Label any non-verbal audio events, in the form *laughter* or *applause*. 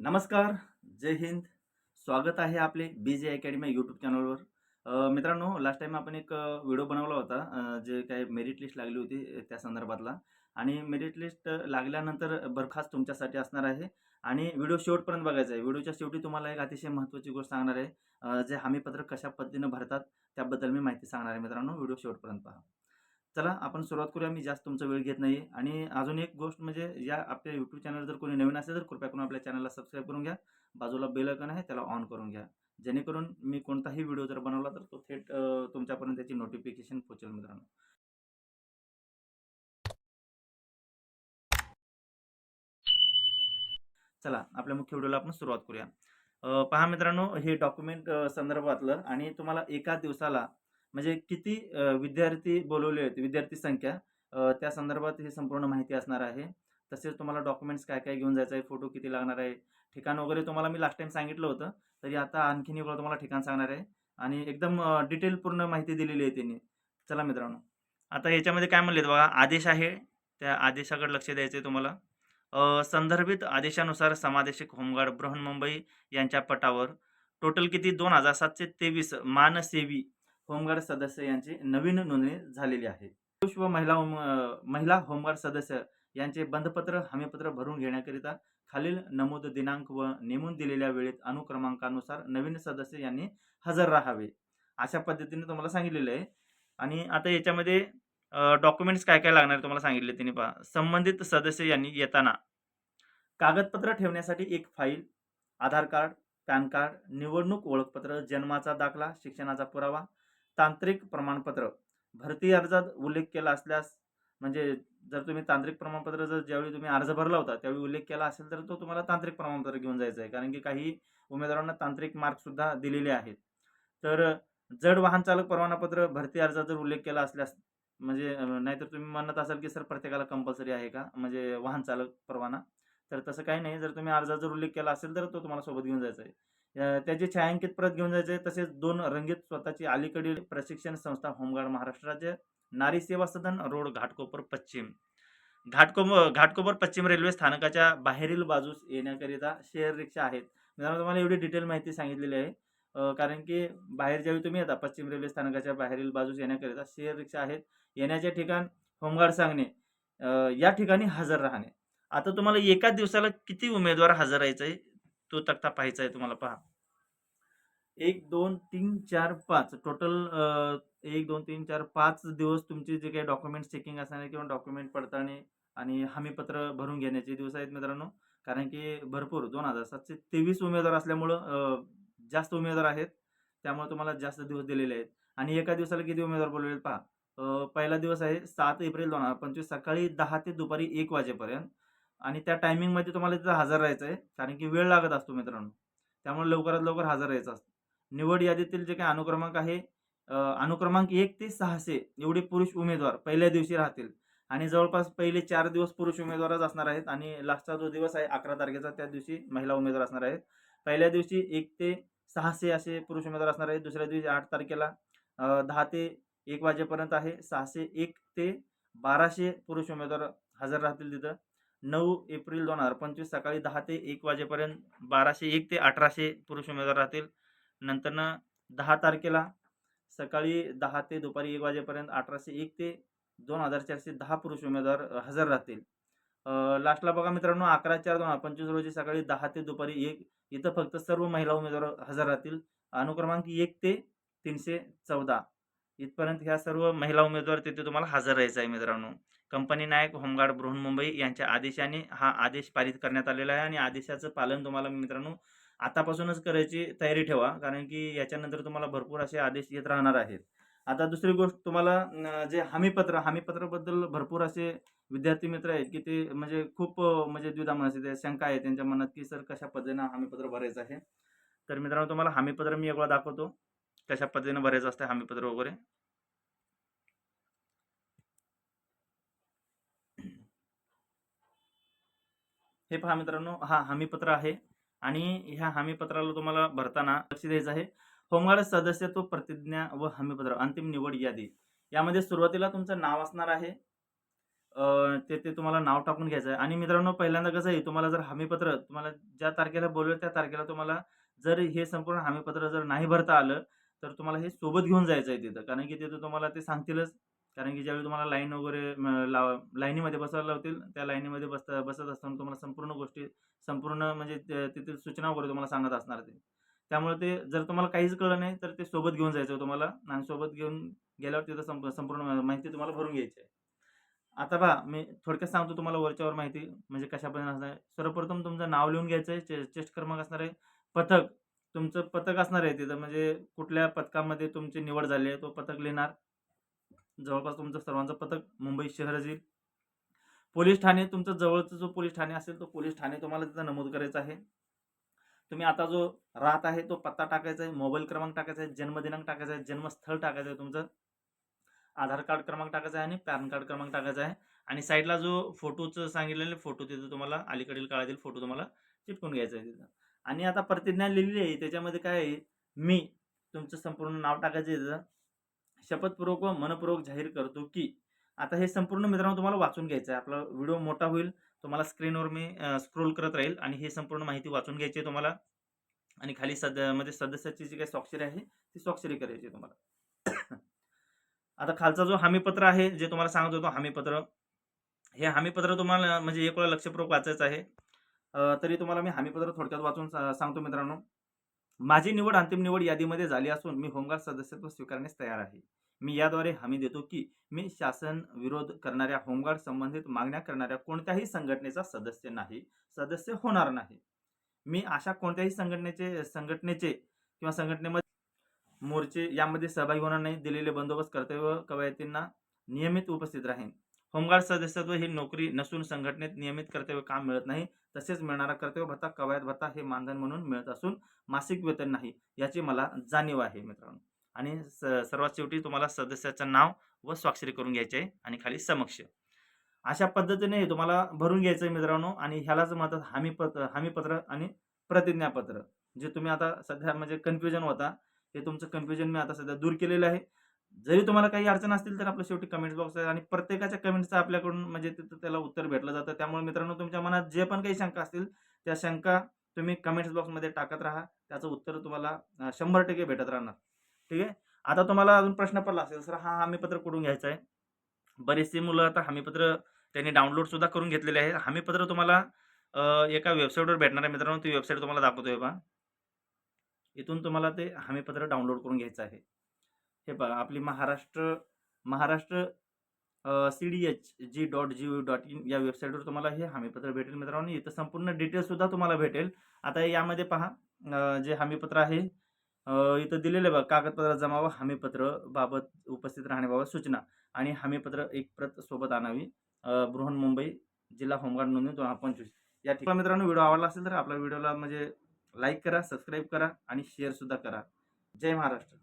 नमस्कार, जय हिंद. स्वागत आहे आपले बी-जे अकॅडमी यूट्यूब चॅनलवर. मित्रांनो लास्ट टाईम आपण एक व्हिडिओ बनवला होता जे काही मेरिट लिस्ट लागली होती त्या संदर्भातला आणि मेरिट लिस्ट लागल्यानंतर बरखास्त तुमच्यासाठी असणार आहे आणि व्हिडिओ शेवटपर्यंत बघायचा आहे. व्हिडिओच्या शेवटी तुम्हाला एक अतिशय महत्त्वाची गोष्ट सांगणार आहे. जे हमीपत्रक कशा पद्धतीनं भरतात त्याबद्दल मी माहिती सांगणार आहे मित्रांनो. व्हिडिओ शेवटपर्यंत पहा. चला आपण सुरुवात करूया. मी जास्त तुमचा वेळ घेत नाही आणि अजून एक गोष्ट म्हणजे या आपल्या यूट्यूब चॅनल जर कोणी नवीन असेल तर कृपया करून आपल्या चॅनलला सबस्क्राईब करून घ्या. बाजूला बेल आयकॉन आहे त्याला ऑन करून घ्या. जेणेकरून मी कोणताही व्हिडिओ जर बनवला तर तो थेट तुमच्यापर्यंत त्याची नोटिफिकेशन पोहोचेल मित्रांनो. चला आपल्या मुख्य व्हिडिओला आपण सुरुवात करूया. पहा मित्रांनो हे डॉक्युमेंट संदर्भातलं आणि तुम्हाला एका दिवसाला म्हणजे किती विद्यार्थी बोलवले आहेत, विद्यार्थी संख्या त्या संदर्भात ही संपूर्ण माहिती असणार आहे. तसेच तुम्हाला डॉक्युमेंट्स काय-काय घेऊन जायचं आहे, फोटो किती लागणार आहे, ठिकाण वगैरे तुम्हाला मी लास्ट टाईम सांगितलं होतं. तरी आता आणखीन एक तुम्हाला ठिकाण सांगणार आहे आणि एकदम डिटेल पूर्ण माहिती दिलेली आहे त्यांनी. चला मित्रांनो, आता याच्यामध्ये काय म्हणलेत बघा, आदेश आहे. त्या आदेशाकडे लक्ष द्यायचं आहे तुम्हाला. संदर्भित आदेशानुसार समादेशक होमगार्ड बृहन्मुंबई यांच्या पटावर टोटल किती 2723 मानसेवी होमगार्ड सदस्य यांची नवीन नोंदणी झालेली आहे. पुरुष व महिला होम महिला होमगार्ड सदस्य यांचे बंधपत्र, हमीपत्र भरून घेण्याकरिता खालील नमूद दिनांक व नेमून दिलेल्या वेळेत अनुक्रमांकानुसार नवीन सदस्य यांनी हजर राहावे. अशा पद्धतीने तुम्हाला सांगितलेलं आहे आणि आता याच्यामध्ये डॉक्युमेंट्स काय-काय लागणार तुम्हाला सांगितले त्यांनी पहा. संबंधित सदस्य यांनी येताना कागदपत्र ठेवण्यासाठी एक file, Aadhaar card, PAN card, निवडणूक ओळखपत्र, जन्माचा दाखला, शिक्षणाचा पुरावा, तांत्रिक प्रमाणपत्र, भरती अर्जात उल्लेख केला असल्यास म्हणजे जर तुम्ही तांत्रिक प्रमाणपत्र जर ज्यावेळी तुम्ही अर्ज भरला होता त्यावेळी उल्लेख केला असेल तर तो तुम्हाला तांत्रिक प्रमाणपत्र घेऊन जायचं आहे. कारण की काही उमेदवारांना तांत्रिक मार्कसुद्धा दिलेले आहेत. तर जड वाहन चालक परवानापत्र भरती अर्जात जर उल्लेख केला असल्यास म्हणजे नाहीतर तुम्ही म्हणत असाल की सर प्रत्येकाला कंपल्सरी आहे का? म्हणजे वाहन चालक परवाना. तर तसं काही नाही. जर तुम्ही अर्जात जर उल्लेख केला असेल तर तो तुम्हाला सोबत घेऊन जायचा आहे. त्याचे त्याची छायांकित प्रत घेऊन जायचे तसेच दोन रंगीत स्वतःची अलीकडील प्रशिक्षण संस्था होमगार्ड महाराष्ट्राचे नारी सेवा सदन रोड घाटकोपर पश्चिम. घाटकोप घाटकोपर पश्चिम रेल्वे स्थानकाच्या बाहेरील बाजूस येण्याकरिता शेअर रिक्षा आहेत. मित्रांनो तुम्हाला एवढी डिटेल माहिती सांगितलेली आहे. कारण की बाहेर ज्यावेळी तुम्ही येता पश्चिम रेल्वे स्थानकाच्या बाहेरील बाजूस येण्याकरिता शेअर रिक्षा आहेत. येण्याचे ठिकाण होमगार्ड सांगणे या ठिकाणी हजर राहणे. आता तुम्हाला एका दिवसाला किती उमेदवार हजर राहायचं आहे, तो तक्ता पाहायचा आहे तुम्हाला पहा. 1, 2, 3, 4, 5 टोटल एक दोन तीन चार पाच दिवस तुमचे जे काही डॉक्युमेंट चेकिंग असणार किंवा डॉक्युमेंट पडताळणी आणि हमीपत्र भरून घेण्याचे दिवस आहेत मित्रांनो. कारण की भरपूर 2723 उमेदवार असल्यामुळं जास्त उमेदवार आहेत. त्यामुळे तुम्हाला जास्त दिवस दिलेले आहेत आणि एका दिवसाला किती उमेदवार बोलवले पहा. पहिला दिवस आहे सात एप्रिल 2025 सकाळी दहा ते दुपारी एक वाजेपर्यंत आणि त्या टायमिंगमध्ये तुम्हाला तिथं हजर राहायचं आहे. कारण की वेळ लागत असतो मित्रांनो. त्यामुळे लवकरात लवकर हजर राहायचं असतं. निवड यादीतील जे काही अनुक्रमांक आहे अनुक्रमांक एक ते सहाशे एवढे पुरुष उमेदवार पहिल्या दिवशी राहतील आणि जवळपास पहिले चार दिवस पुरुष उमेदवारच असणार आहेत आणि लास्टचा जो दिवस आहे 11 तारखेचा त्या दिवशी महिला उमेदवार असणार आहेत. पहिल्या दिवशी एक ते सहाशे असे पुरुष उमेदवार असणार आहेत. दुसऱ्या दिवशी आठ तारखेला दहा ते एक वाजेपर्यंत आहे. 601 ते बाराशे पुरुष उमेदवार हजर राहतील तिथं. नऊ एप्रिल 2025 सकाळी दहा ते एक वाजेपर्यंत 1201 ते अठराशे पुरुष उमेदवार राहतील. नंतरनं दहा तारखेला सकाळी दहा ते दुपारी एक वाजेपर्यंत 1801 ते 2410 पुरुष उमेदवार हजर राहतील. लास्टला बघा मित्रांनो 11/4/2025 रोजी सकाळी दहा ते दुपारी एक इथं फक्त सर्व महिला उमेदवार हजर राहतील. अनुक्रमांक एक ते 314 इथपर्यंत ह्या सर्व महिला उमेदवार तिथे तुम्हाला हजर राहायचं आहे मित्रांनो. कंपनी नायक होमगार्ड बृहन्मुंबई यांच्या आदेशाने हा आदेश पारित करण्यात आलेला आहे आणि आदेशाचं पालन तुम्हाला मित्रांनो आतापासूनच करायची तयारी ठेवा. कारण की याच्यानंतर तुम्हाला भरपूर असे आदेश येत राहणार आहेत. आता दुसरी गोष्ट तुम्हाला जे हमीपत्र हमीपत्राबद्दल भरपूर असे विद्यार्थी मित्र आहेत की ते म्हणजे खूप म्हणजे द्विधा असते शंका आहे त्यांच्या मनात की सर कशा पद्धतीनं हमीपत्र भरायचं आहे. तर मित्रांनो तुम्हाला हमीपत्र मी एकवेळा दाखवतो. कशा पद्धतीने भरायचं असतं हमीपत्र वगैरे. हे पहा मित्रांनो हा हमीपत्र आहे आणि ह्या हमीपत्राला तुम्हाला भरताना लक्ष द्यायचं आहे. होमगार्ड सदस्यत्व प्रतिज्ञा व हमीपत्र अंतिम निवड यादी. यामध्ये सुरुवातीला तुमचं नाव असणार आहे. ते ते तुम्हाला नाव टाकून घ्यायचं आहे आणि मित्रांनो पहिल्यांदा कसं आहे तुम्हाला जर हमीपत्र तुम्हाला ज्या तारखेला बोलवलं त्या तारखेला तुम्हाला जर हे संपूर्ण हमीपत्र जर नाही भरता आलं तर तुम्हाला हे सोबत घेऊन जायचं आहे तिथं. कारण की तिथं तुम्हाला ते सांगतीलच. कारण की ज्यावेळी तुम्हाला लाईन वगैरे लाव लाईनीमध्ये बसायला लावतील त्या लाईनीमध्ये बसता बसत असताना तुम्हाला संपूर्ण गोष्टी संपूर्ण म्हणजे ते- तिथील सूचना वगैरे तुम्हाला सांगत असणार ते. त्यामुळे ते जर तुम्हाला काहीच कळलं नाही तर ते सोबत घेऊन जायचं तुम्हाला. आणि सोबत घेऊन गेल्यावर तिथं संप संपूर्ण माहिती तुम्हाला भरून घ्यायची आहे. आता पहा मी थोडक्यात सांगतो तुम्हाला वरच्यावर माहिती म्हणजे कशापर्यंत असणार आहे. सर्वप्रथम तुमचं नाव लिहून घ्यायचं आहे. चे चेस्ट क्रमांक असणार आहे. पथक तुमचं पथक असणार आहे तिथं म्हणजे कुठल्या पथकामध्ये तुमची निवड झाली आहे तो पथक लिहिणार. जवळपास तुमचं सर्वांचं पथक मुंबई शहर येईल पोलीस ठाणे तुमचं जवळचं जो पोलीस ठाणे असेल तो पोलीस ठाणे तुम्हाला तिथं नमूद करायचं आहे. तुम्ही आता जो राहत आहे तो पत्ता टाकायचा आहे मोबाईल क्रमांक टाकायचा आहे जन्मदिनांक टाकायचा आहे जन्मस्थळ टाकायचं आहे तुमचं. आधार कार्ड क्रमांक टाकायचा आहे आणि पॅन कार्ड क्रमांक टाकायचा आहे. आणि साईडला जो फोटोचं सांगितलेले फोटो तिथं तुम्हाला अलीकडील काळातील फोटो तुम्हाला चिटकून घ्यायचा आहे तिथं. आणि आता प्रतिज्ञा लिहिलेली आहे. त्याच्यामध्ये काय आहे? मी तुमचं संपूर्ण नाव टाकायचं आहे शपथपूर्वक व मनपूर्वक जाहीर करतो की आता हे संपूर्ण मित्रांनो तुम्हाला वाचून घ्यायचं आहे. आपला व्हिडिओ मोठा होईल. तुम्हाला स्क्रीनवर मी स्क्रोल करत राहील आणि हे संपूर्ण माहिती वाचून घ्यायची आहे तुम्हाला. आणि खाली सद म्हणजे सदस्याची जी काही स्वाक्षरी आहे ती स्वाक्षरी करायची आहे तुम्हाला. *coughs* आता खालचा जो हमीपत्र आहे जे तुम्हाला सांगत होतो हमीपत्र. हे हमीपत्र तुम्हाला म्हणजे एक वेळा लक्षपूर्वक वाचायचं आहे. तरी तुम्हाला मी हमीपत्र थोडक्यात वाचून सा- सांगतो मित्रांनो. माझी निवड अंतिम निवड यादीमध्ये झाली असून मी होमगार्ड सदस्यत्व स्वीकारण्यास तयार आहे. मी याद्वारे हमी देतो की मी शासन विरोध करणाऱ्या होमगार्ड संबंधित मागण्या करणाऱ्या कोणत्याही संघटनेचा सदस्य नाही सदस्य होणार नाही. मी अशा कोणत्याही संघटनेचे संघटनेचे किंवा संघटनेमध्ये मोर्चे यामध्ये सहभागी होणार नाही दिलेले बंदोबस्त कर्तव्य कवायतींना नियमित उपस्थित राहीन. होमगार्ड सदस्यत्व ही नोकरी नसून संघटनेत नियमित कर्तव्य काम मिळत नाही. तसेच मिळणारा कर्तव्य भत्ता कवायत भत्ता हे मानधन म्हणून मिळत असून मासिक वेतन नाही याची मला जाणीव आहे मित्रांनो. आणि स सर्वात शेवटी तुम्हाला सदस्याचं नाव व स्वाक्षरी करून घ्यायची आहे आणि खाली समक्ष. अशा पद्धतीने हे तुम्हाला भरून घ्यायचं आहे मित्रांनो आणि ह्यालाच म्हणतात हमीपत्र हमीपत्र आणि प्रतिज्ञापत्र. जे तुम्ही आता सध्या म्हणजे कन्फ्युजन होता हे तुमचं कन्फ्युजन मी आता सध्या दूर केलेलं आहे. जरी तुम्हाला काही अडचण असतील तर आपलं शेवटी कमेंट बॉक्स आहे आणि प्रत्येकाच्या कमेंटचं आपल्याकडून म्हणजे तिथं त्याला उत्तर भेटलं जातं. त्यामुळे मित्रांनो तुमच्या मनात जे पण काही शंका असतील त्या शंका तुम्ही कमेंट्स बॉक्समध्ये टाकत राहा. त्याचं उत्तर तुम्हाला शंभर टक्के भेटत राहणार. ठीक आहे? आता तुम्हाला अजून प्रश्न पडला असेल सर हा हमीपत्र कुठून घ्यायचं आहे? बरेचसे मुलं आता हमीपत्र त्यांनी डाउनलोड सुद्धा करून घेतलेले आहे हमीपत्र तुम्हाला एका वेबसाईटवर भेटणार आहे मित्रांनो. ती वेबसाईट तुम्हाला दाखवतोय बा इथून तुम्हाला ते हमीपत्र डाउनलोड करून घ्यायचं आहे. हे बघा आपली Maharashtra Maharashtra C D H G dot G O dot in या वेबसाईटवर तुम्हाला हे हमीपत्र भेटेल मित्रांनो. इथं संपूर्ण डिटेल्ससुद्धा तुम्हाला भेटेल. आता यामध्ये पहा जे हमीपत्र आहे इथं दिलेलं आहे बघा कागदपत्र जमा व हमीपत्र बाबत उपस्थित राहण्याबाबत सूचना. आणि हमीपत्र एक प्रत सोबत आणावी. बृहन्मुंबई जिल्हा होमगार्ड नोंदणी दोन हजार पंचवीस. या ठिकाणी मित्रांनो व्हिडिओ आवडला असेल तर आपल्या व्हिडिओला म्हणजे लाईक करा सबस्क्राईब करा आणि शेअरसुद्धा करा. जय महाराष्ट्र.